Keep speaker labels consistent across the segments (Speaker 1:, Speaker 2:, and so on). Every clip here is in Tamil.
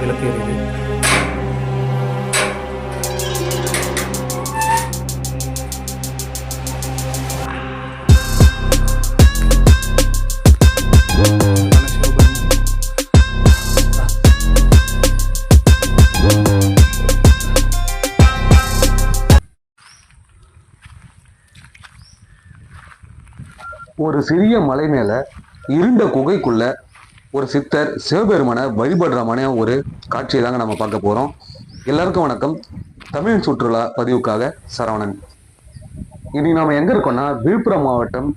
Speaker 1: அழகான
Speaker 2: ஒரு சிறிய மலை மேல இருண்ட குகைக்குள்ள ஒரு சித்தர் சிவபெருமானை வழிபடுற மன ஒரு காட்சியை தாங்க நம்ம பார்க்க போறோம். எல்லாருக்கும் வணக்கம். தமிழ் சுற்றுலா பதிவுக்காக சரவணன். இன்னைக்கு நாம எங்க இருக்கோம்னா விழுப்புரம் மாவட்டம்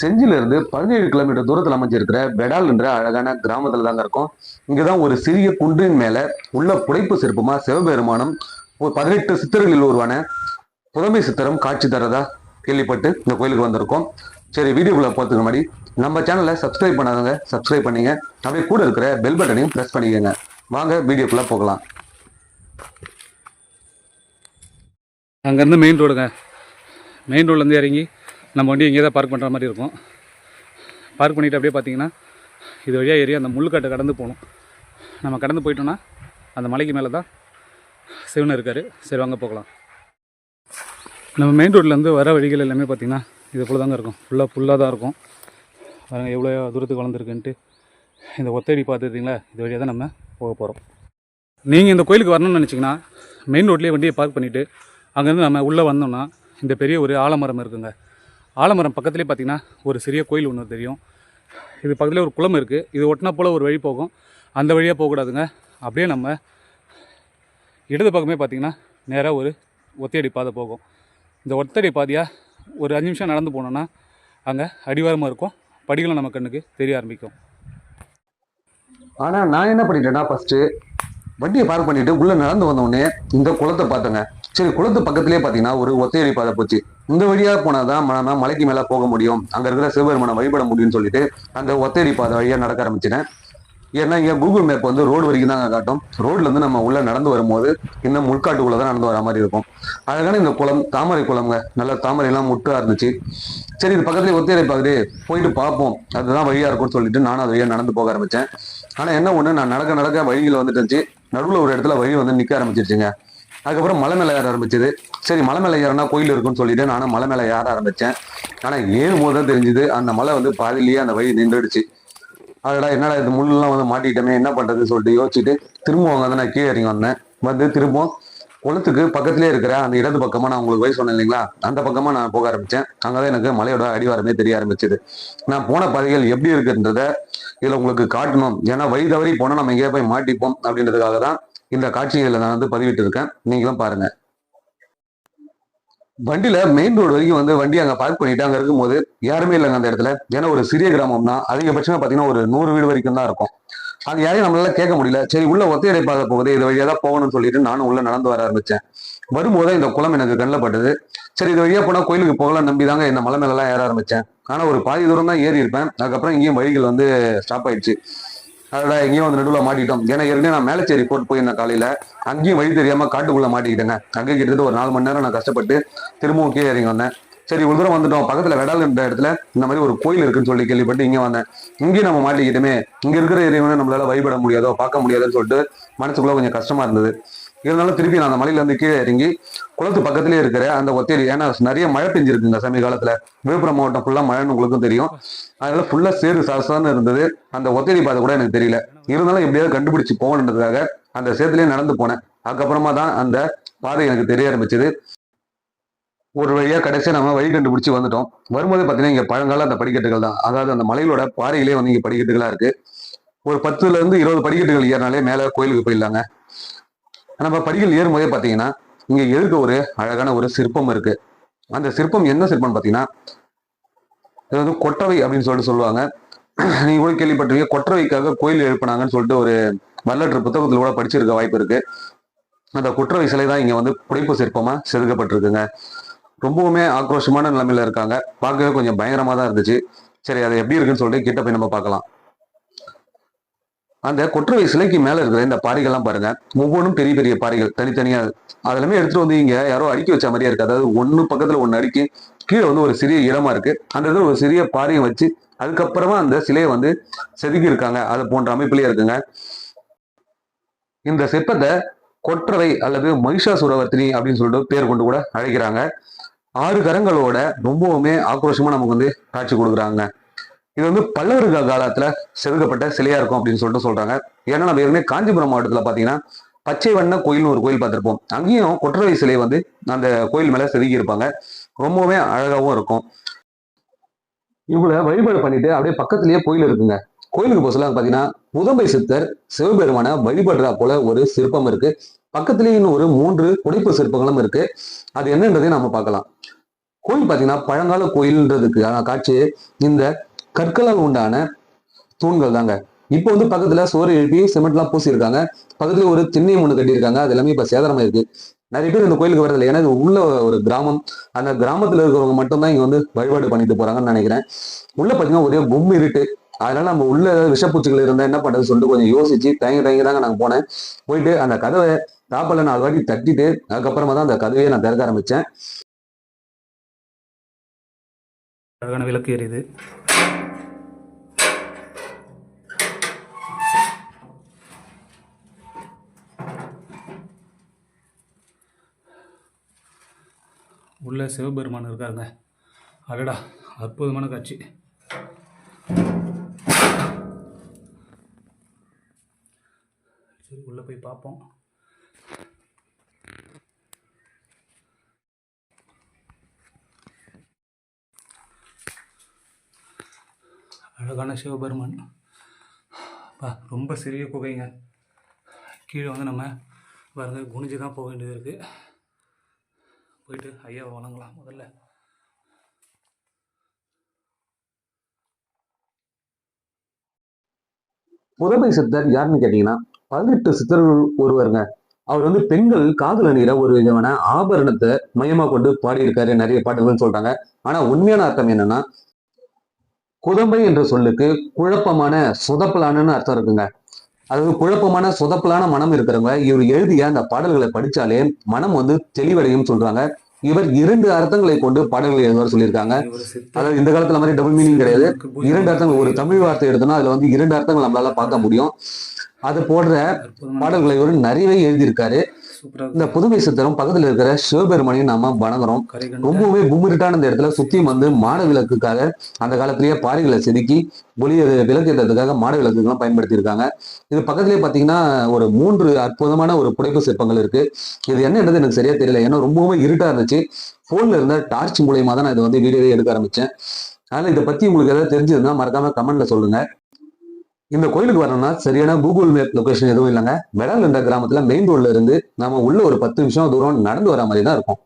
Speaker 2: செஞ்சிலிருந்து பதினேழு கிலோமீட்டர் தூரத்தில் அமைஞ்சிருக்கிற பெடால் என்ற அழகான கிராமத்துல தாங்க இருக்கோம். இங்கதான் ஒரு சிறிய குன்றின் மேல உள்ள புடைப்பு சிற்பமா சிவபெருமானம் ஒரு பதினெட்டு சித்தர்களில் உருவான புதமை சித்தரம் காட்சி தரதா கேள்விப்பட்டு இந்த கோயிலுக்கு வந்திருக்கோம். சரி வீடியோக்குள்ள போறதுக்கு முன்னாடி நம்ம சேனலை சப்ஸ்கிரைப் பண்ணாதவங்க சப்ஸ்கிரைப் பண்ணிங்க. அப்படியே கூட இருக்கிற பெல் பட்டனையும் ப்ரெஸ் பண்ணிக்கோங்க. வாங்க வீடியோக்குள்ள போகலாம்.
Speaker 1: அங்கேருந்து மெயின் ரோடுங்க மெயின் ரோட்லேருந்து இறங்கி நம்ம வண்டி இங்கே தான் பார்க் பண்ணுற மாதிரி இருக்கும். பார்க் பண்ணிவிட்டு அப்படியே பார்த்தீங்கன்னா இது வழியாக ஏறி அந்த முள்ளுக்காட்டை கடந்து போகணும். நம்ம கடந்து போயிட்டோம்னா அந்த மலைக்கு மேலே தான் சிவன் இருக்கார். சரி வாங்க போகலாம். நம்ம மெயின் ரோட்லேருந்து வர வழிகள் எல்லாமே பார்த்தீங்கன்னா இது போல் தாங்க இருக்கும். ஃபுல்லாக ஃபுல்லாக தான் இருக்கும். பாருங்கள் எவ்வளோ தூரத்துக்கு வளர்ந்துருக்குன்ட்டு. இந்த ஒத்தடி பார்த்துருந்தீங்களா இது வழியாக தான் நம்ம போக போகிறோம் நீங்கள் இந்த கோயிலுக்கு வரணும்னு நினச்சிங்கன்னா மெயின் ரோட்லேயே வண்டியை பார்க் பண்ணிவிட்டு அங்கேருந்து நம்ம உள்ளே வந்தோம்னா இந்த பெரிய ஒரு ஆலமரம் இருக்குங்க. ஆலமரம் பக்கத்துலேயே பார்த்தீங்கன்னா ஒரு சிறிய கோயில் ஒன்று தெரியும். இது பக்கத்தில் ஒரு குளம் இருக்குது இது ஒட்டினா போல் ஒரு வழி போகும். அந்த வழியாக போகக்கூடாதுங்க. அப்படியே நம்ம இடது பக்கமே பார்த்தீங்கன்னா நேராக ஒரு ஒத்தையடி பாதை போகும். இந்த ஒத்தடி பாதையாக ஒரு அஞ்சு நிமிஷம் நடந்து போனோன்னா அங்கே அடிவாரமாக இருக்கும். படிகளும் நம்ம கண்ணுக்கு தெரிய ஆரம்பிக்கும்.
Speaker 2: ஆனால் நான் என்ன பண்ணிட்டேன்னா ஃபஸ்ட்டு வண்டியை பார்க் பண்ணிட்டு உள்ளே நடந்து வந்தோடனே இந்த குளத்தை பார்த்தேங்க. சரி குளத்து பக்கத்துலேயே பார்த்தீங்கன்னா ஒரு ஒத்தையடி பாதை போச்சு. இந்த வழியா போனாதான் நம்ம மலைக்கு மேல போக முடியும். அங்க இருக்கிற சிவபெருமானை வழிபட முடியும்னு சொல்லிட்டு அந்த ஒத்தையடி பாதை வழியா நடக்க ஆரம்பிச்சிட்டேன். ஏன்னா இங்க கூகுள் மேப் வந்து ரோடு வரைக்கும் தாங்க காட்டும். ரோட்ல இருந்து நம்ம உள்ள நடந்து வரும்போது இன்னும் முள்காட்டுக்குள்ளே தான் நடந்து வர மாதிரி இருக்கும். அழகான இந்த குளம் தாமரை குளம்ங்க. நல்ல தாமரை எல்லாம் முட்டா இருந்துச்சு. சரி இது பக்கத்துலேயே ஒத்தேரை பாக்குது. போயிட்டு பார்ப்போம். அதுதான் வழியா இருக்கும்னு சொல்லிட்டு நானும் அது வழியா நடந்து போக ஆரம்பிச்சேன். ஆனா என்ன ஒண்ணு நான் நடக்க நடக்க வழியில் வந்துட்டு இருந்துச்சு. நடுவுல ஒரு இடத்துல வழி வந்து நிக்க ஆரம்பிச்சிருச்சுங்க. அதுக்கப்புறம் மலை மேலே ஏற ஆரம்பிச்சது. சரி மலை மேலே ஏறனா கோயில் இருக்குன்னு சொல்லிட்டு நானும் மலை மேலே ஏற ஆரம்பிச்சேன். ஆனா ஏறும் போது தான் தெரிஞ்சுது அந்த மலை வந்து பாதியிலேயே அந்த வழி நின்றுடுச்சு. அதடா என்னடா இது முள்ளெல்லாம் வந்து மாட்டிக்கிட்டோமே என்ன பண்ணுறதுன்னு சொல்லிட்டு யோசிச்சுட்டு திரும்பவும் வந்து நான் கீழே இறங்கி வந்தேன். வந்து திரும்பவும் குளத்துக்கு பக்கத்திலே இருக்கிற அந்த இடது பக்கமா நான் உங்களுக்கு வயசு சொன்னேன் இல்லைங்களா? அந்த பக்கமா நான் போக ஆரம்பிச்சேன். அங்கதான் எனக்கு மலையோட அடிவாரமே தெரிய ஆரம்பிச்சது. நான் போன பாதைகள் எப்படி இருக்குன்றத இதுல உங்களுக்கு காட்டணும். ஏன்னா வழி தவறி போனா நம்ம எங்கேயா போய் மாட்டிப்போம் அப்படின்றதுக்காக தான் இந்த காட்சிகளை நான் வந்து பதிவிட்டு இருக்கேன் நீங்களும் பாருங்க. வண்டியில மெயின் ரோடு வரைக்கும் வந்து வண்டி அங்க பார்க் பண்ணிட்டு அங்க இருக்கும்போது யாருமே இல்லைங்க அந்த இடத்துல. ஏன்னா ஒரு சிறிய கிராமம்னா அதிகபட்சமா பாத்தீங்கன்னா ஒரு நூறு வீடு வரைக்கும் தான் இருக்கும். அங்க யாரையும் நம்மளால கேட்க முடியல. சரி உள்ள ஒத்தையடை பார்க்க போகுது. இது வழியா தான் போகணும்னு சொல்லிட்டு நானும் உள்ள நடந்து வர ஆரம்பிச்சேன். வரும்போது இந்த குளம் எனக்கு கண்ணில் பட்டது. சரி இது வழியா போனா கோயிலுக்கு போகலாம் நம்பி தாங்க இந்த மலை மேல ஏற ஆரம்பிச்சேன். ஆனா ஒரு பாதி தூரம் தான் ஏறி இருப்பேன். அதுக்கப்புறம் இங்கேயும் வழிகள் வந்து ஸ்டாப் ஆயிடுச்சு. அதோட எங்கேயும் வந்து நடுவில் மாட்டிட்டோம் ஏன்னா ஏற்கனவே நான் மேலச்சேரி போட்டு போயிருந்தேன் காலையில. அங்கேயும் வழி தெரியாம காட்டுக்குள்ள மாட்டிக்கிட்டேங்க. அங்கே கிட்டத்தட்ட ஒரு நாலு மணி நேரம் நான் கஷ்டப்பட்டு திரும்பவும் கீழே இறங்கி வந்தேன். சரி இவ்வளவு தூரம் வந்துட்டோம். பக்கத்துல வெடால்ன்ற இடத்துல இந்த மாதிரி ஒரு கோயில் இருக்குன்னு சொல்லி கேள்விப்பட்டு இங்க வந்தேன். இங்கேயும் நம்ம மாட்டிக்கிட்டோமே. இங்க இருக்கிற இறைவனை நம்மளால வழிபட முடியாதோ பார்க்க முடியாதுன்னு சொல்லிட்டு மனசுக்குள்ள கொஞ்சம் கஷ்டமா இருந்தது. இருந்தாலும் திருப்பி நான் அந்த மலையில இருந்து கீழே இறங்கி குளத்து பக்கத்திலே இருக்கிற அந்த ஒத்தேரி ஏன்னா நிறைய மழை பெஞ்சிருக்குங்க சமீப விழுப்புரம் மாவட்டம் ஃபுல்லா மழைன்னு உங்களுக்கும் தெரியும். அதனால ஃபுல்லா சேறு சாசான்னு இருந்தது. அந்த ஒத்தேரி பாதை கூட எனக்கு தெரியல. இருந்தாலும் எப்படியாவது கண்டுபிடிச்சு போகணுன்றதுக்காக அந்த சேத்துலயே நடந்து போனேன். அதுக்கப்புறமா தான் அந்த பாதை எனக்கு தெரிய ஆரம்பிச்சது. ஒரு வழியா கடைசியா நம்ம வழி கண்டுபிடிச்சு வந்துட்டோம். வரும்போது பாத்தீங்கன்னா இங்க பழங்கால அந்த படிக்கட்டுகள் தான். அதாவது அந்த மலையிலோட பாறையிலே வந்து இங்க படிக்கட்டுகளா இருக்கு. ஒரு பத்துல இருந்து இருபது படிக்கட்டுகள் ஏறினாலே மேல கோயிலுக்கு போயிடலாங்க. நம்ம படிகள் ஏறும்போதே பார்த்தீங்கன்னா இங்கே எதிர்க்க ஒரு அழகான ஒரு சிற்பம் இருக்கு. அந்த சிற்பம் என்ன சிற்பம்னு பார்த்தீங்கன்னா இது வந்து கொட்டவை அப்படின்னு சொல்லிட்டு சொல்லுவாங்க. நீங்க கூட கேள்விப்பட்டிருக்கீங்க. கொற்றவைக்காக கோயில் எழுப்பினாங்கன்னு சொல்லிட்டு ஒரு வரலாற்று புத்தகத்தில் கூட படிச்சிருக்க வாய்ப்பு இருக்கு. அந்த குற்றவை சிலை தான் இங்க வந்து புடைப்பு சிற்பமா செதுக்கப்பட்டிருக்குங்க. ரொம்பவுமே ஆக்ரோஷமான நிலைமையில இருக்காங்க. பார்க்கவே கொஞ்சம் பயங்கரமா தான் இருந்துச்சு. சரி அது எப்படி இருக்குன்னு சொல்லிட்டு கிட்ட போய் நம்ம பார்க்கலாம். அந்த கொற்றவை சிலைக்கு மேல இருக்கிற இந்த பாறைகள்லாம் பாருங்க. ஒவ்வொன்றும் பெரிய பெரிய பாறைகள் தனித்தனியா அதெல்லாமே எடுத்துட்டு வந்து இங்க யாரோ அடுக்கி வச்ச மாதிரியா இருக்கு. அதாவது ஒண்ணு பக்கத்துல ஒன்னு அடுக்கி கீழே வந்து ஒரு சிறிய இடமா இருக்கு. அந்த இடத்துல ஒரு சிறிய பாறையை வச்சு அதுக்கப்புறமா அந்த சிலையை வந்து செதுக்கி இருக்காங்க அது போன்ற அமைப்புலயே இருக்குங்க. இந்த சிற்பத்தை கொற்றவை அல்லது மகிஷாசுரவர்த்தினி அப்படின்னு சொல்லிட்டு பேர் கொண்டு கூட அழைக்கிறாங்க. ஆறு கரங்களோட ரொம்பவுமே ஆக்ரோஷமா நமக்கு வந்து காட்சி கொடுக்குறாங்க. இது வந்து பல்லவர்கள் காலத்துல செதுக்கப்பட்ட சிலையா இருக்கும் அப்படின்னு சொல்லிட்டு சொல்றாங்க. ஏன்னா நம்ம ஏற்கனவே காஞ்சிபுரம் மாவட்டத்துல பாத்தீங்கன்னா பச்சை வண்ண கோயில்னு ஒரு கோயில் பார்த்திருப்போம். அங்கேயும் கொற்றவை சிலை வந்து அந்த கோயில் மேல செதுக்கி இருப்பாங்க. ரொம்பவே அழகாவும் இருக்கும். இவங்கள வழிபாடு பண்ணிட்டு அப்படியே பக்கத்துலயே கோயில் இருக்குங்க. கோயிலுக்கு போக பாத்தீங்கன்னா புதம்பை சித்தர் சிவபெருமான வழிபடுறா போல ஒரு சிற்பம் இருக்கு. பக்கத்துலயே இன்னும் ஒரு மூன்று புடைப்பு சிற்பங்களும் இருக்கு. அது என்னன்றதையும் நம்ம பார்க்கலாம். கோயில் பாத்தீங்கன்னா பழங்கால கோயில்ன்றதுக்கு காட்சி இந்த கற்களால் உண்டான தூண்கள் தாங்க இப்போ வந்து பக்கத்துல சுவர் எழுப்பி சிமெண்ட்லாம் பூசியிருக்காங்க. பக்கத்துல ஒரு திண்ணையும் ஒன்று கட்டியிருக்காங்க. அது எல்லாமே இப்ப சேதாரமா இருக்கு. நிறைய பேர் இந்த கோயிலுக்கு வரதில்லை. ஏன்னா இது உள்ள ஒரு கிராமம். அந்த கிராமத்துல இருக்கிறவங்க மட்டும்தான் இங்க வந்து வழிபாடு பண்ணிட்டு போறாங்கன்னு நினைக்கிறேன். உள்ள பாத்தீங்கன்னா ஒரே கும் இருட்டு. அதனால நம்ம உள்ள ஏதாவது விஷப்பூச்சிகள் இருந்தா என்ன பண்றது சொல்லிட்டு கொஞ்சம் யோசிச்சு தயங்கி தயங்கி தாங்க நாங்க போனேன். போயிட்டு அந்த கதவை தாப்பல நாலு வாட்டி தட்டிட்டு அதுக்கப்புறமா தான் அந்த கதவையை நான் திறக்க ஆரம்பிச்சேன்.
Speaker 1: அழகான விளக்கு எரியுது. உள்ளே சிவபெருமான் இருக்காருங்க. அடடா அற்புதமான காட்சி. சரி உள்ளே போய் பார்ப்போம். அழகான சிவபெருமான். பா ரொம்ப சிறிய குகைங்க. கீழே வந்து நம்ம பாருங்க குனிஞ்சு தான் போக வேண்டியது இருக்குது போயிட்டு ஐயாவை வணங்கலாம் முதல்ல.
Speaker 2: முதன்மை சித்தர் யாருன்னு கேட்டீங்கன்னா பதினெட்டு சித்தர்கள் ஒருவருங்க. அவர் வந்து பெண்கள் காதல் அணியில ஒரு விதமான ஆபரணத்தை மையமா கொண்டு பாடியிருக்காரு நிறைய பாட்டுகள்னு சொல்றாங்க. ஆனா உண்மையான அர்த்தம் என்னன்னா குதம்பை என்ற சொல்லுக்கு குழப்பமான சுதப்பலானன்னு அர்த்தம் இருக்குங்க. அதாவது குழப்பமான சுதப்பலான மனம் இருக்கிறவங்க இவர் எழுதிய அந்த பாடல்களை படிச்சாலே மனம் வந்து தெளிவடையும் சொல்றாங்க. இவர் இரண்டு அர்த்தங்களை கொண்டு பாடல்களை எழுதுவார் சொல்லியிருக்காங்க. அதாவது இந்த காலத்துல மாதிரி டபுள் மீனிங் கிடையாது. இரண்டு அர்த்தங்கள் ஒரு தமிழ் வார்த்தை எடுத்தோம்னா அதுல வந்து இரண்டு அர்த்தங்கள் நம்மளால பார்க்க முடியும். அது போன்ற
Speaker 1: அற்புதமான
Speaker 2: பாடல்களை இவர் நிறையவே எழுதியிருக்காரு. இந்த புதுமை சித்தரும் பக்கத்துல இருக்கிற சிவபெருமனையும் நாம வணங்குறோம். ரொம்பவே கும்மிருட்டான இந்த இடத்துல சுத்தியும் வந்து மாட விளக்குக்காக அந்த காலத்திலேயே பாறைகளை செதுக்கி ஒளி விளக்கேற்றதுக்காக மாட விளக்குகளும் பயன்படுத்தியிருக்காங்க. இது பக்கத்துலயே பாத்தீங்கன்னா ஒரு மூன்று அற்புதமான ஒரு புடைப்பு சிற்பங்கள் இருக்கு. இது என்னன்றது எனக்கு சரியா தெரியல. ஏன்னா ரொம்பவே இருட்டா இருந்துச்சு. போன்ல இருந்த டார்ச் மூலியமா தான் நான் இதை வந்து வீடியோவே எடுக்க ஆரம்பிச்சேன். அதனால இதை பத்தி உங்களுக்கு ஏதாவது தெரிஞ்சதுன்னா மறக்காம கமெண்ட்ல சொல்லுங்க. இந்த கோயிலுக்கு வரணும்னா சரியான கூகுள் மேப் லொகேஷன் எதுவும் இல்லைங்க. மெடல் என்ற கிராமத்துல மெயின் ரோட்ல இருந்து நாம உள்ள ஒரு பத்து நிமிஷம் தூரம் நடந்து வர மாதிரி தான் இருக்கும்.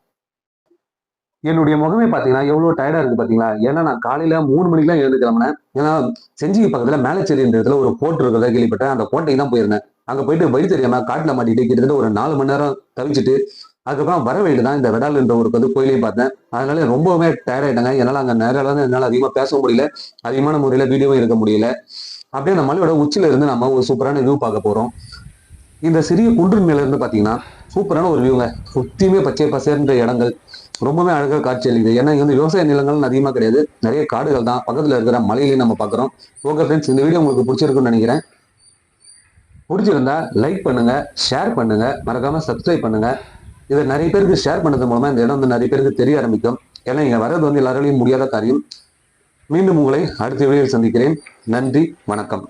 Speaker 2: என்னுடைய முகமே பாத்தீங்கன்னா எவ்வளவு டயர்டா இருக்கு பாத்தீங்களா? ஏன்னா நான் காலையில மூணு மணிக்கெல்லாம் எழுந்து கிளம்பினேன். ஏன்னா செஞ்சிக்கு பக்கத்துல மேலச்சேரி இடத்துல ஒரு கோட்டை இருக்கிறத கேள்விப்பட்டேன். அந்த கோட்டைக்கு தான் போயிருந்தேன். அங்க போயிட்டு வழி தெரியாம காட்டுல மாட்டிட்டு கிட்டத்தட்ட ஒரு நாலு மணி நேரம் தவிச்சிட்டு அதுக்கப்புறம் வர வழியில தான் இந்த விடால் என்ற ஊருக்கு வந்து கோயிலையும் பார்த்தேன். அதனால ரொம்பவுமே டயர்ட் ஆயிட்டாங்க. என்னால அங்க நேரம் என்னால் என்னால அதிகமா முடியல. அதிகமான முறையில வீடியோவும் இருக்க முடியல. அப்படியே அந்த மலையோட உச்சில இருந்து நம்ம ஒரு சூப்பரான வியூ பார்க்க போறோம். இந்த சிறிய குன்றின் மேல இருந்து பாத்தீங்கன்னா சூப்பரான ஒரு வியூங்க சுத்தியுமே பச்சை பசேர்ன்ற இடங்கள். ரொம்பவே அழகாக காட்சி அளிக்குது. ஏன்னா இங்க வந்து விவசாய நிலங்கள் அதிகமா கிடையாது. நிறைய காடுகள் தான். பக்கத்துல இருக்கிற மலையிலையும் நம்ம பாக்குறோம் ஓகே ஃப்ரெண்ட்ஸ் இந்த வீடியோ உங்களுக்கு பிடிச்சிருக்குன்னு நினைக்கிறேன். பிடிச்சிருந்தா லைக் பண்ணுங்க ஷேர் பண்ணுங்க. மறக்காம சப்ஸ்கிரைப் பண்ணுங்க. இதை நிறைய பேருக்கு ஷேர் பண்ணது மூலமா இந்த இடம் வந்து நிறைய பேருக்கு தெரிய ஆரம்பிக்கும். ஏன்னா இங்க வர்றது வந்து எல்லாராலையும் முடியாத காரியம். மீண்டும் உங்களை அடுத்த வீடியோவில் சந்திக்கிறேன். நன்றி வணக்கம்.